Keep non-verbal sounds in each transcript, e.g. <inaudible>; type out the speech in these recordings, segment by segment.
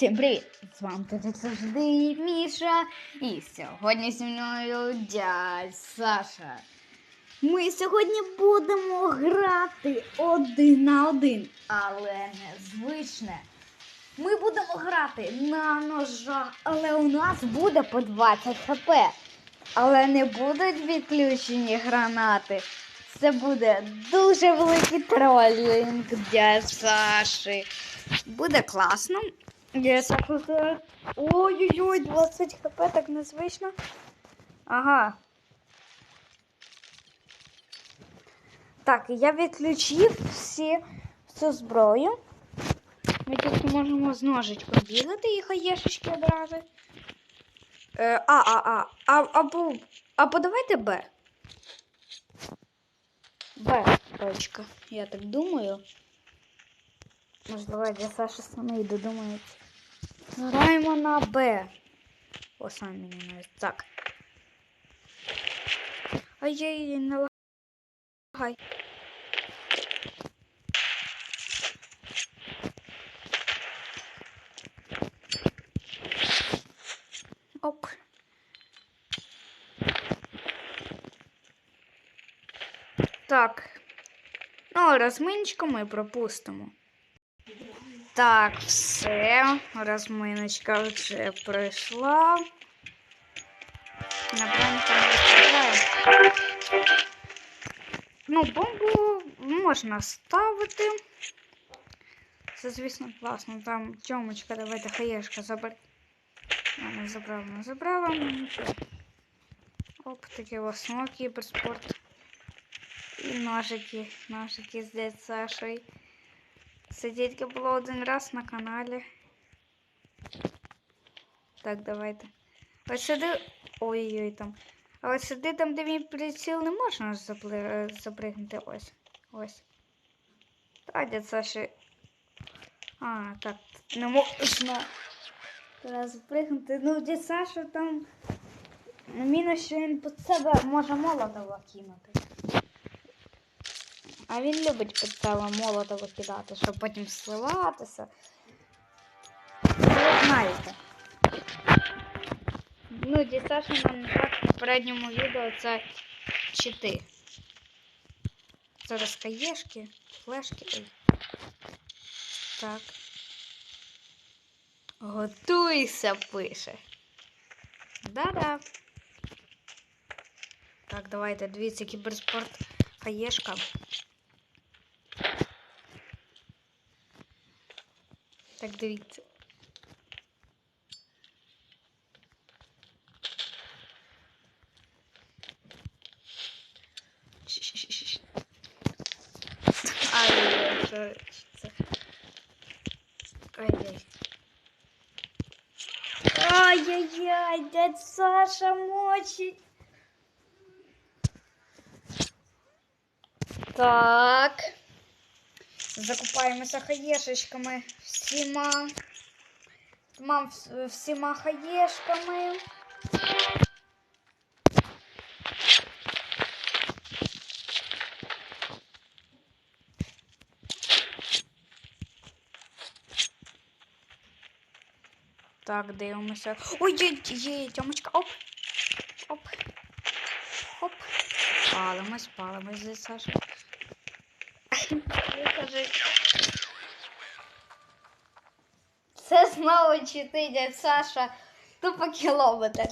Всім привіт! З вами як завжди Міша. І сьогодні зі мною дядь Саша. Ми сьогодні будемо грати один на один, але незвичне. Ми будемо грати на ножах, але у нас буде по 20 хп. Але не будуть відключені гранати. Це буде дуже великий тролінг для Саші. Буде класно. Я Сашу зараз- Ой-ой-ой, 20 хп, так незвично. Ага. Так, я відключив всі всю зброю. Ми тільки можемо з ножичком бігати і хаєшечки одразу. Е, а, а, а, а, або, або давайте Б. Б, точка. Я так думаю. Можливо, для Саші саме і додумається. Граємо на Б. О, сам мені навіть. Так. Ай-яй, не лагай. Оп. Так. Ну, розминочку ми пропустимо. Так, все. Розминочка вже пройшла. Напевно, там виставляє. Ну, бомбу можна ставити. Це, звісно, класно. Там тьомочка, давайте хаєшка забер. Не забрала, не забрала. Оп, такі ось кіберспорт. І ножики, ножики з дядь Сашою. Це тільки було один раз на каналі. Так, давайте. Ось сюди. Ой-ой там. Але сюди там, де мій приціл, не можна запли... е, запригнути. Ось. Ось. Так, дядь Саші. А, так, не можна. Треба запригнути. Ну, дядь Саша там. Мінус, що він під себе може молотова кинути. А він любить під себе молотово кидати, щоб потім сливатися. Ви знаєте. Ну, дістатньо нам так в попередньому відео це чити. Зараз каєшки, флешки. Ой. Так. Готуйся, пише. Да-да. Так, давайте, дивіться, кіберспорт хаєшка. Так, дивіться. Щ-щ-щ-щ. Ай, це, це. Ай-яй. Ай-яй-яй, дядь Саша мочить. Так. Закупаємося хаєшечками всіма. Всіма, всіма хаєшками. Так, дивимося. Ой, є, є, тьомочка, оп. Оп. Оп. Палимось, палимось Саша. Викажи. Це знову чити, дядь Саша. Тупо кілометр.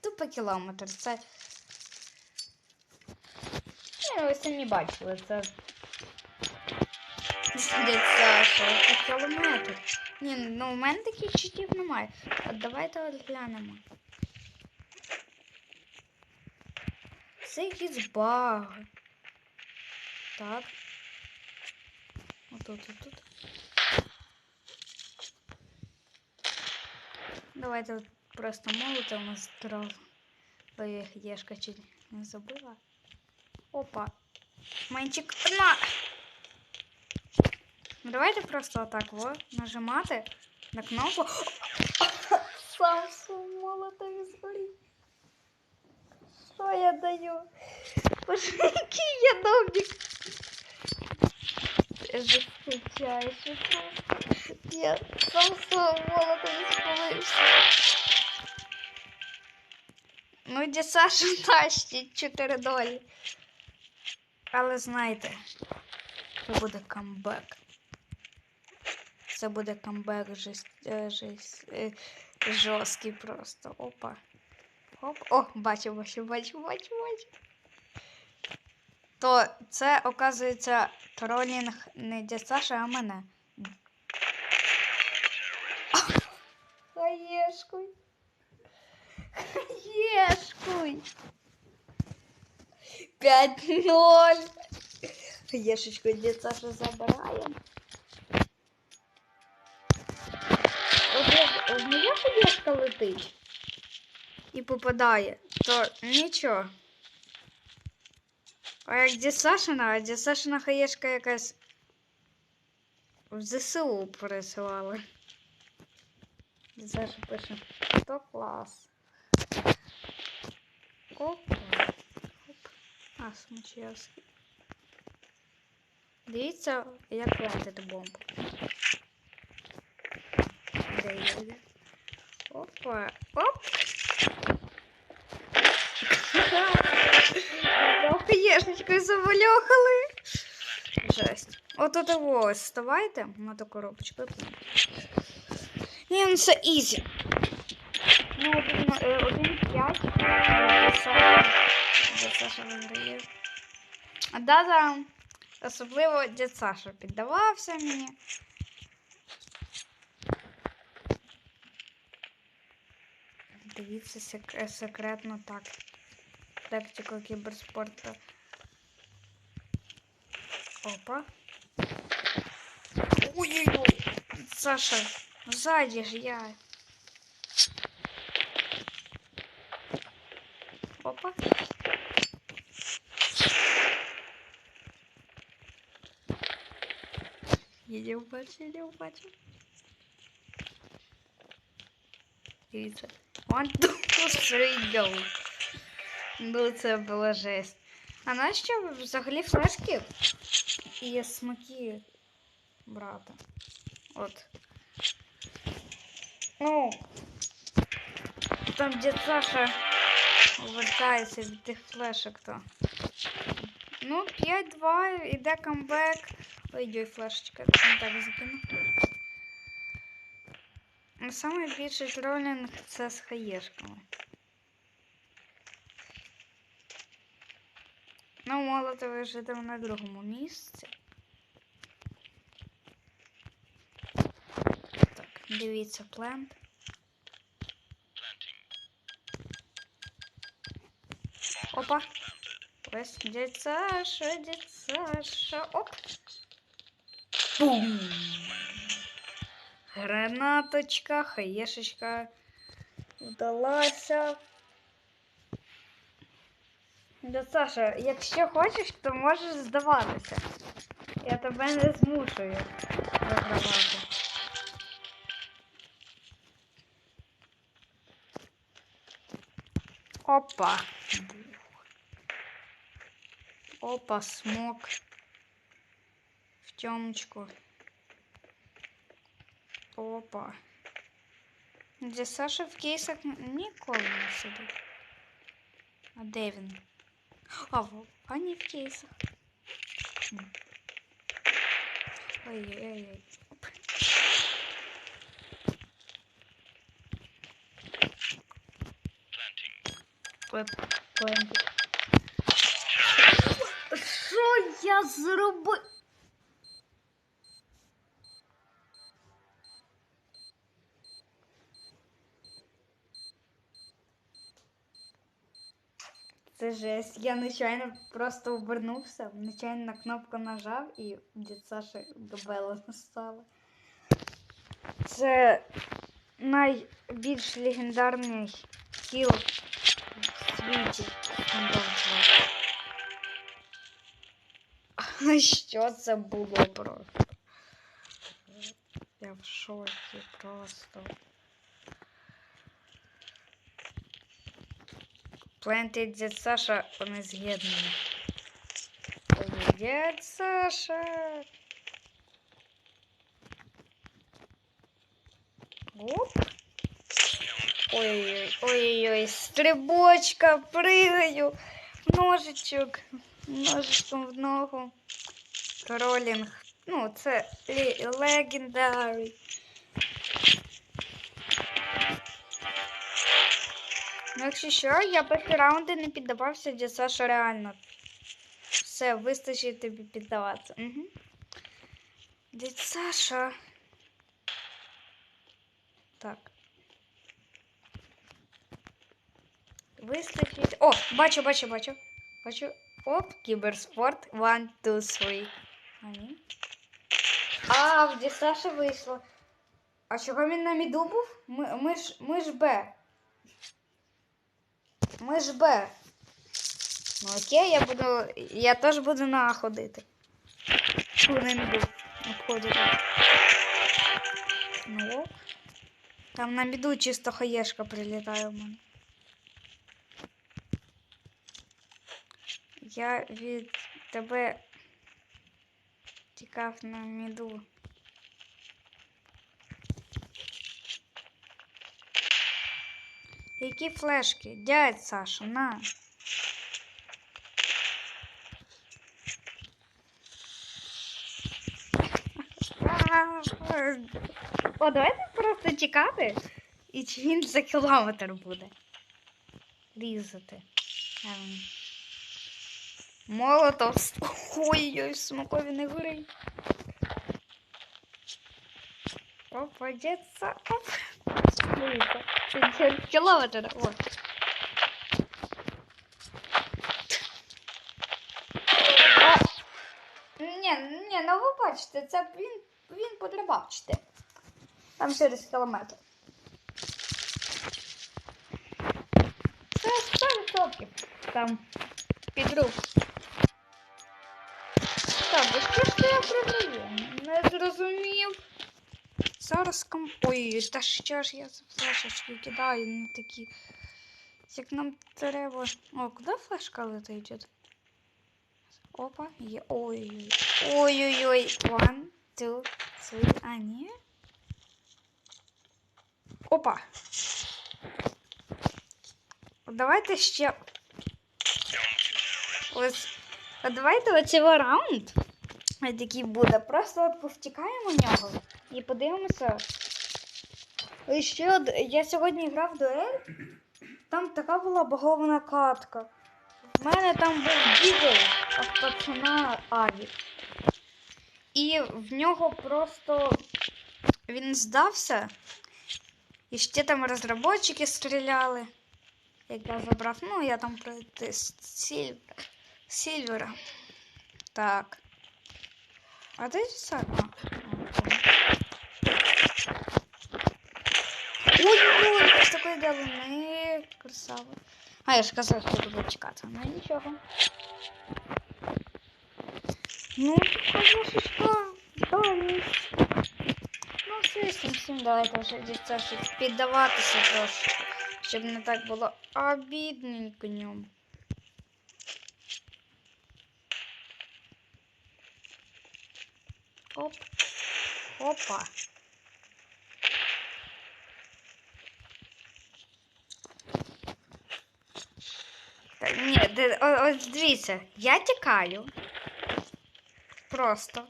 Тупо кілометр. Це. Ні, ви самі бачили, це. Дядь Саша, це кілометр. Ні, ну у мене таких читів немає. От давайте от глянемо. Це якісь баги. Так. Отут, отут. Давайте от просто молоти у нас трохи. Ой, Єшка чуть не забила. Опа. Менчик на! Ну давайте просто отак во нажимати на кнопку. Сам молотові згорів. Що я даю? Боже, який я добрик. Скучаєш. Я сам свого спалився. Ну, де Саша <laughs> тащить 4 долі. Але знаєте, це буде камбек. Це буде камбек е, е, жорсткий просто. Опа. Оп. О, бачу, бачу, бачу, бачу, бачу. То це, оказується, тролінг не дядь Саша, а мене. Хаєшкуй. Хаєшкуй. 5-0. Хаєшечку дядь Саша забирає. Моя хаєшка летить і попадає, то нічого. А як дядь Сашина, а дядь Сашина хаєшка якась в ЗСУ пересилала. Саша пише, то клас. Опа. Оп. А, Смачевський. Дивіться, як платити бомбу. Де є? Опа. Оп. Хаєшечкою завалюхали. Жесть. От от вставайте на ту коробочку. Ні, ну це ізі. Ну, один, е, п'ять. А да-да. Особливо дядь Саша піддавався мені. Дивіться е, секретно так. Тактику кіберспорту. Опа. Ой-ой-ой. Саша, сзади ж я. Опа. Бачу, я не бачу. Дивіться. One, two, three, go. Ну, це була жесть. А нащо взагалі флешки і смаки брата? От. Ну. Там де Саша вертається від тих флешок, то. Ну, 5-2, іде камбек. Ой, йой, флешечка, не так закину. Ну, Саме тролінг це з хаєшками. Ну, молотовий вже там на другому місці. Так, дивіться плент. Опа. Ось дядь Саша, дядь Саша. Оп. Бум. Гранаточка, хаєшечка вдалася. Да, Саша, якщо хочеш, то можеш здаватися. Я тебе не змушую вигравати. Опа. Опа, смок. В темочку. Опа. Де Саша в кейсах ніколи не сидить. А де він? А, во- а не в кейсах. М. Ой-ой-ой. Оп. Плеп- пленки. Що я зробив? Це жесть. Я нечайно просто обернувся, нечайно на кнопку нажав і дід Саша Габела настала. Це найбільш легендарний хіл в світі. А що це було просто? Я в шокі просто. Пленти дід Саша, вони з'єднані. Дід Саша. Оп. Ой-ой-ой, стрибочка, прыгаю, Ножичок. Ножичком в ногу. Тролінг. Ну, це легендарний. Ну, якщо що, я перші раунди не піддавався, де Саша реально. Все, вистачить тобі піддаватися. Угу. Дядь Саша. Так. Вистачить. О, бачу, бачу, бачу. Бачу. Оп, кіберспорт. One, two, three. А, ні. А, де Саша вийшло. А чого він на міду був? Ми, ми ж, ми ж Б. Ми Б. Ну окей, я буду. Я теж буду на А ходити. Фу, на міду. Обходити. Ну ок. Там на міду чисто хаєшка прилітає в мене. Я від тебе тікав на міду. Які флешки? Дядь Саша, на. О, давайте просто тікати. І чи він за кілометр буде. Різати. Ем. Молотов. Ой-ой, смакові не горить. Опа, дється. Оп. О. О. Ні, ні, ну ви бачите, це він, він потребав чти. Там через кілометр. Це 100%. Там підруг. Так, що ж я програю? Зараз ком... Ой, та що ж я флешечки кидаю, не такі. Як нам треба. О, куди флешка летить? Опа, є. Ой-ой-ой. Ой-ой-ой. One, two, three. А, ні. Опа. Давайте ще. Ось. А давайте оцей раунд. Який буде. Просто от повтікаємо в нього і подивимося. І ще од... я сьогодні грав в дуель. Там така була богована катка. В мене там був дігл, а пацана Аві. І в нього просто він здався. І ще там розробники стріляли. Як я забрав, ну я там пройти сіль... Сільвера. Так. А де сад? Ой-ой, ось такої галини. Красава. А я ж казав, що буду чекати. Ну нічого. Ну, конечно, далі. Ну, все, всім, всім давайте вже дівця щось піддаватися трошки, щоб не так було обідненько ньому. Оп. Опа. Ні, ось дивіться, я тікаю. Просто.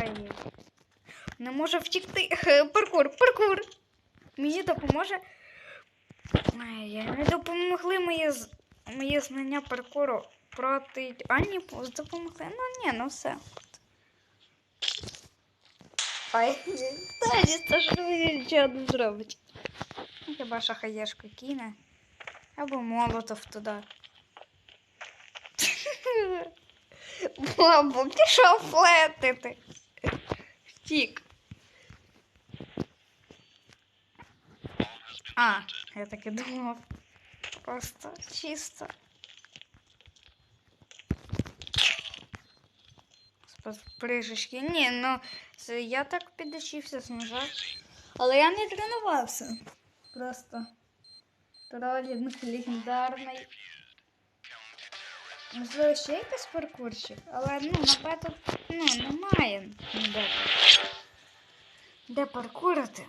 Ай. Не можу втікти. Паркур, паркур. Мені допоможе. Ай, не допомогли мої, мої знання паркуру проти. А ні, допомогли. Ну ні, ну все. Ай, та ж ви нічого не зробить. Хіба що хаєшку кине. Або молотов туди. Або пішов флетити. Втік. А, я так і думав. Просто чисто. Прижечки. Ні, ну я так підучився знижав. Але я не тренувався. Просто тролінг легендарний. Можливо, ще якийсь паркурчик, але ну, напевно, ну, немає ніде. Де паркурити?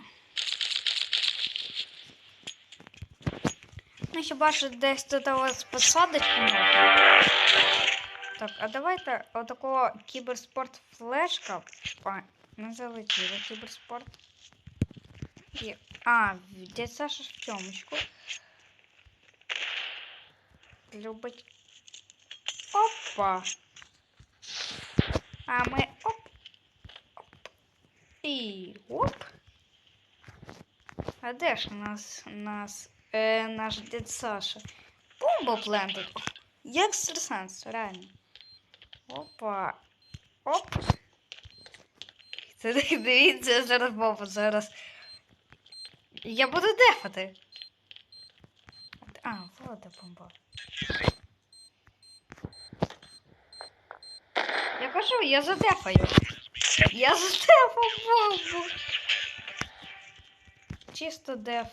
Ну, хіба що десь тут вас посадить. Так, а давайте отакого кіберспорт флешка. А, не залетіло кіберспорт. І... А, дядь Саша в тьомочку. Любить. Опа. А ми оп. Оп. І оп. А де ж у нас, нас е, наш дід Саша? Бомба плентить. Як екстрасенс, реально. Опа. Оп. <laughs> Це дивіться зараз бомба зараз. Я буду дефати. А, вот бомба. Я кажу, я задефаю. Я задефав бомбу. Чисто деф.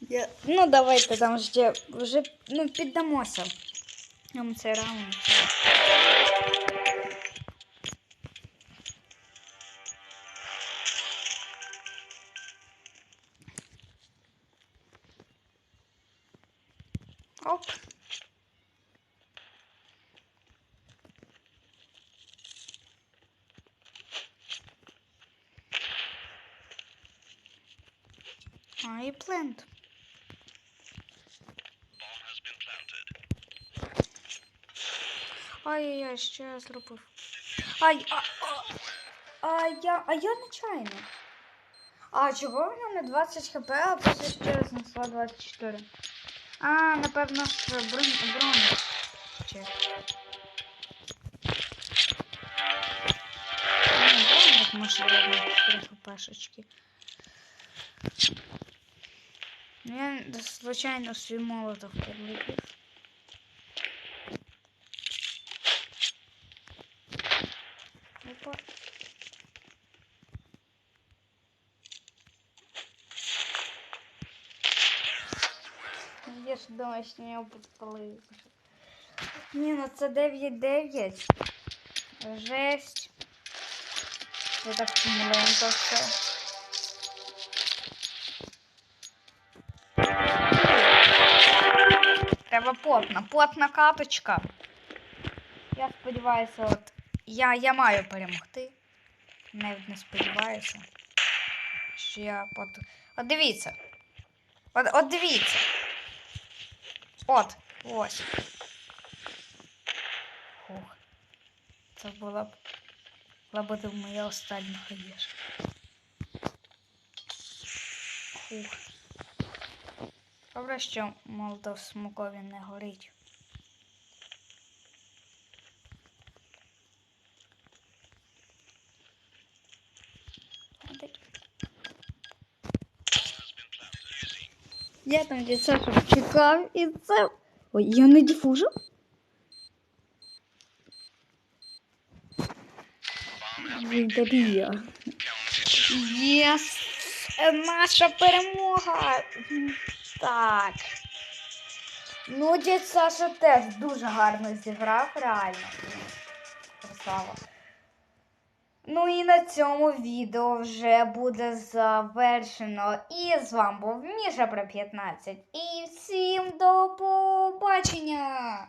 Я... Ну, давайте там ще вже ну, піддамося. Нам цей раунд. А, і плент. Ай-яй-яй, що я зробив? Ай, а, а, а я, а я нечайно. А чого в мене 20 хп, а після ще знесла 24? А, напевно, що брон, брон. Чи... Ну, можливо, 4 хпшечки. Я, звичайно, свій молотов підлетів. Опа. Я ж думаю, що нього підпалив. Ні, ну це 9-9. Жесть. Я так помиленько все. Треба потна. Потна каточка. Я сподіваюся, от я, я маю перемогти. Навіть не сподіваюся. Що я под... От дивіться. От, от дивіться. От, ось. Фух. Це була б. Була б моя остання хаєшка. Фух. Добре, що молотов смокові не горить. Я там дід Саша чекав і це. Ой, я не діфужу? Єс! Наша перемога! Так. Ну, дід Саша теж дуже гарно зіграв, реально. Красава. Ну і на цьому відео вже буде завершено. І з вами був Міша про 15. І всім до побачення!